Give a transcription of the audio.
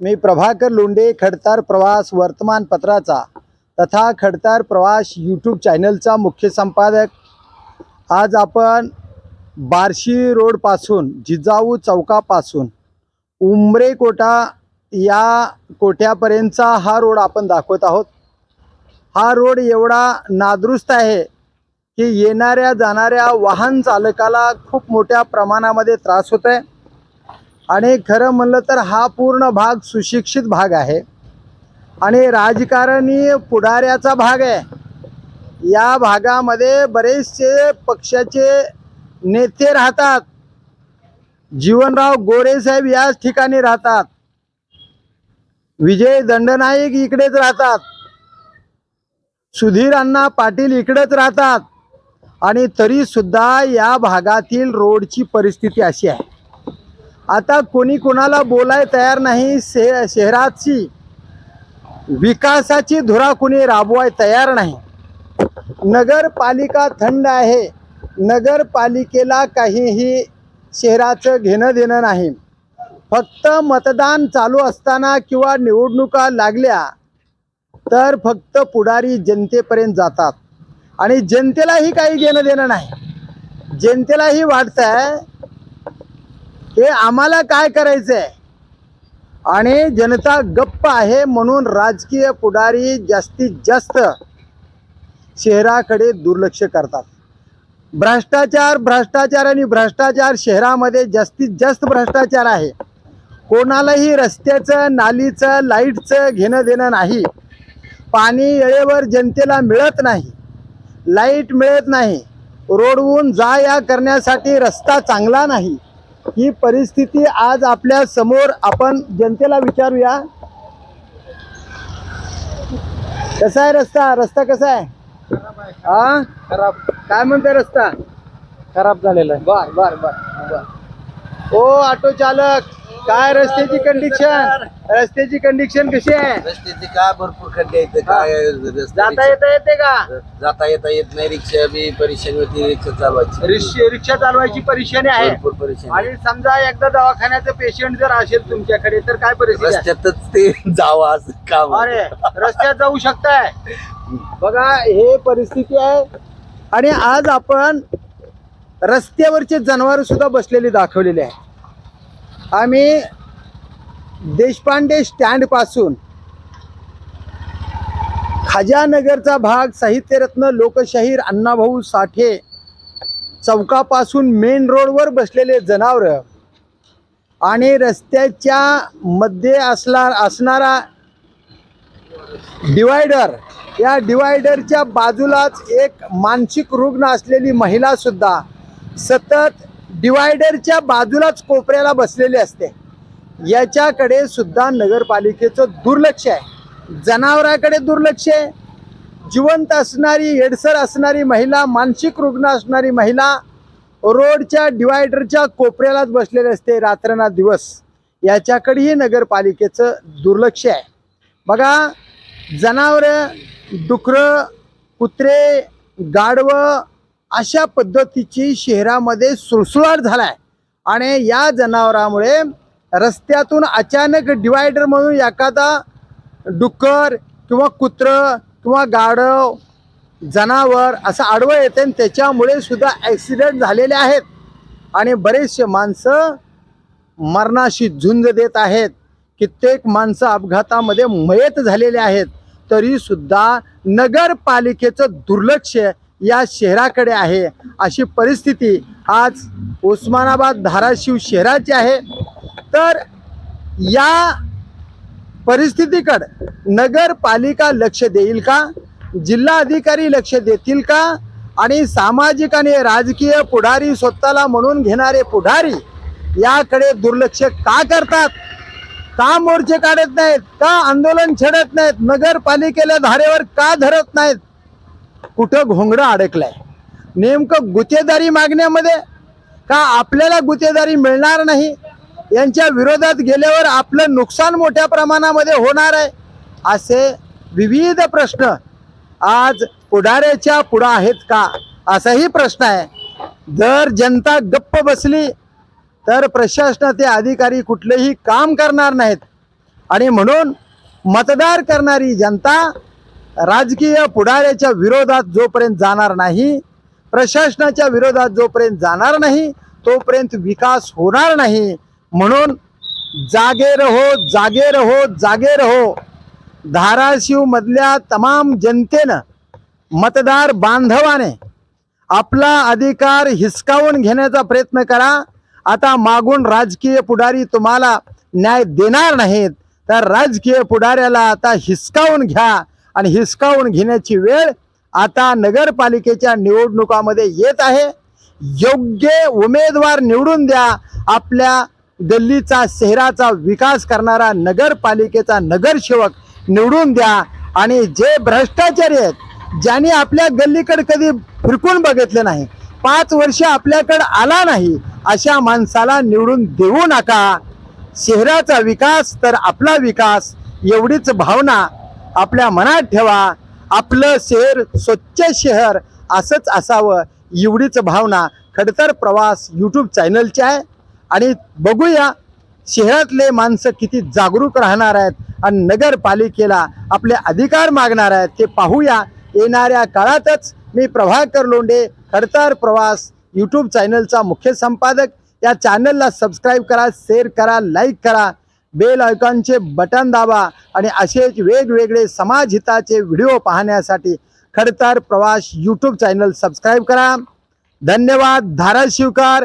मी प्रभाकर लोंढे खडतार प्रवास वर्तमानपत्राचा तथा खडतार प्रवास यूट्यूब चॅनलचा मुख्य संपादक. आज आपण बार्शी रोडपासून जिजाऊ चौकापासून उंबरे कोटा या कोट्यापर्यंतचा हा रोड आपण दाखवत आहोत. हा रोड एवढा नादुरुस्त आहे की येणाऱ्या जाणाऱ्या वाहन चालकाला खूप मोठ्या प्रमाणामध्ये त्रास होत आहे आणि खरं म्हणलं तर हा पूर्ण भाग सुशिक्षित भाग आहे. आणि राजकारणी पुढाऱ्याचा भाग आहे. या भागामध्ये बरेचसे पक्षाचे नेते राहतात. जीवनराव गोरे साहेब याच ठिकाणी राहतात. विजय दंडनाईक इकडेच राहतात. सुधीर अण्णा पाटील इकडेच राहतात. आणि तरी सुद्धा या भागातील रोडची परिस्थिती अशी आहे. आता कोणी कोणाला बोलाय तयार नाही शे शहराची विकासाची धुरा कोणी राबवाय तयार नाही. नगरपालिका थंड आहे. नगरपालिकेला काहीही शहराचं घेणं देणं नाही. फक्त मतदान चालू असताना किंवा निवडणुका लागल्या तर फक्त पुढारी जनतेपर्यंत जातात. आणि जनतेलाही काही घेणं देणं नाही. जनतेलाही वाटतंय हे आम्हाला काय करायचं आहे आणि जनता गप्प आहे म्हणून राजकीय पुढारी जास्तीत जास्त शहराकडे दुर्लक्ष करतात. भ्रष्टाचार भ्रष्टाचार आणि भ्रष्टाचार शहरामध्ये जास्तीत जास्त भ्रष्टाचार आहे. कोणालाही रस्त्याचं नालीचं लाईटचं घेणं देणं नाही. पाणी वेळेवर जनतेला मिळत नाही. लाइट मिळत नाही. रोडवून जा या करण्यासाठी रस्ता चांगला नाही. ही परिस्थिती आज आपल्यासमोर आपण जनतेला विचारूया. कसा आहे रस्ता? रस्ता कसा आहे? हा? खराब. काय म्हणते रस्ता? खराब झालेला आहे. बर बर बर बर. ओ ऑटो चालक काय रस्त्याची कंडिशन रस्त्याची कंडिशन कशी आहे? रस्त्याचे काय भरपूर खड्डे आहेत काय रस्ते- जाता येता येते का? जाता येता येत नाही रिक्षा बी परेशानी होती रिक्षा चालवायची. रिक्षा रिक्षा चालवायची परेशानी आहे. भरपूर परेशानी. आणि समजा एकदा दवाखान्याचं पेशंट जर असेल तुमच्याकडे तर काय परिस्थिती आहे? रस्त्यातच ते जावं असं काम अरे रस्त्यात जाऊ शकताय. बघा हे परिस्थिती आहे. आणि आज आपण रस्त्यावरचे जनावर सुद्धा बसलेली दाखवलेले आहे. आम्ही देशपांडे स्टँडपासून खाजानगरचा भाग साहित्यरत्न लोकशाहीर अण्णाभाऊ साठे चौकापासून मेन रोडवर बसलेले जनावरं आणि रस्त्याच्या मध्ये असला असणारा डिवायडर या डिवायडरच्या बाजूलाच एक मानसिक रुग्ण असलेली महिलासुद्धा सतत डिवायडरच्या बाजूलाच कोपऱ्याला बसलेली असते. याच्याकडे सुद्धा नगरपालिकेचं दुर्लक्ष आहे. जनावराकडे दुर्लक्ष आहे. जिवंत असणारी येडसर असणारी महिला मानसिक रुग्ण असणारी महिला रोडच्या डिवायडरच्या कोपऱ्यालाच बसलेली असते रात्रना दिवस. याच्याकडेही नगरपालिकेचं दुर्लक्ष आहे. बघा जनावरं डुकरं कुत्रे गाढवं अशा पद्धतीची शहरामध्ये सुळसुळाट झाला आहे आणि या जनावरामुळे रस्त्यातून अचानक डिवायडर म्हणून एखादा डुक्कर किंवा कुत्रं किंवा गाढव जनावर असं आडवं येते आणि त्याच्यामुळे सुद्धा ॲक्सिडेंट झालेले आहेत. आणि बरेचसे माणसं मरणाशी झुंज देत आहेत. कित्येक माणसं अपघातामध्ये मयत झालेले आहेत. तरी सुद्धा नगरपालिकेचं दुर्लक्ष या शहराकडे आहे. अशी परिस्थिती आज उस्मानाबाद धाराशिव शहराची आहे. तर या परिस्थितीकडे नगरपालिका लक्ष देईल का? जिल्हा अधिकारी लक्ष देतील का? आणि सामाजिक आणि राजकीय पुढारी स्वतःला म्हणून घेणारे पुढारी याकडे दुर्लक्ष का करतात? का मोर्चे काढत नाहीत? का आंदोलन छेडत नाहीत? नगरपालिकेला धारेवर का धरत नाहीत? कुठं घोंगडं अडकलंय? नेमकं गुत्तेदारी मागण्यामध्ये का आपल्याला गुत्तेदारी मिळणार नाही? यांच्या विरोधात गेल्यावर आपलं नुकसान मोठ्या प्रमाणामध्ये होणार आहे. असे विविध प्रश्न आज पुढाऱ्याच्या पुढं आहेत का? असाही प्रश्न आहे. जर जनता गप्प बसली तर प्रशासनाचे अधिकारी कुठलेही काम करणार नाहीत. आणि म्हणून मतदार करणारी जनता राजकीय पुढाऱ्याच्या विरोधात जोपर्यंत जाणार नाही प्रशासनाच्या विरोधात जोपर्यंत जाणार नाही तोपर्यंत विकास होणार नाही. म्हणून जागे रहो जागे रहो जागे रहो. धाराशिव मधल्या तमाम जनतेनं मतदार बांधवाने आपला अधिकार हिसकावून घेण्याचा प्रयत्न करा. आता मागून राजकीय पुढारी तुम्हाला न्याय देणार नाहीत. तर राजकीय पुढाऱ्याला आता हिसकावून घ्या आणि हिसकावून घेण्याची वेळ आता नगरपालिकेच्या निवडणुकामध्ये येत आहे. योग्य उमेदवार निवडून द्या. आपल्या गल्लीचा शहराचा विकास करणारा नगरपालिकेचा नगरसेवक निवडून द्या. आणि जे भ्रष्टाचारी आहेत ज्यांनी आपल्या गल्लीकडे कधी फिरकून बघितले नाही पाच वर्ष आपल्याकडे आला नाही अशा माणसाला निवडून देऊ नका. शहराचा विकास तर आपला विकास एवढीच भावना आपल्या मनात ठेवा. आपलं शहर स्वच्छ शहर असंच असावं एवढीच भावना खडतर प्रवास यूट्यूब चॅनलची आहे. आणि बघूया शहरातले माणसं किती जागरूक राहणार आहेत आणि नगरपालिकेला आपले अधिकार मागणार आहेत ते पाहूया. येणाऱ्या काळातच मी प्रभाकर लोंढे खडतर प्रवास यूट्यूब चॅनलचा मुख्य संपादक. या चॅनलला सबस्क्राईब करा शेअर करा लाईक करा. बेल आयकॉनचे बटन दाबा आणि असेच वेगवेगळे समाजहिताचे व्हिडिओ पाहण्यासाठी खडतर प्रवास यूट्यूब चॅनल सबस्क्राईब करा. धन्यवाद. धाराशिवकार.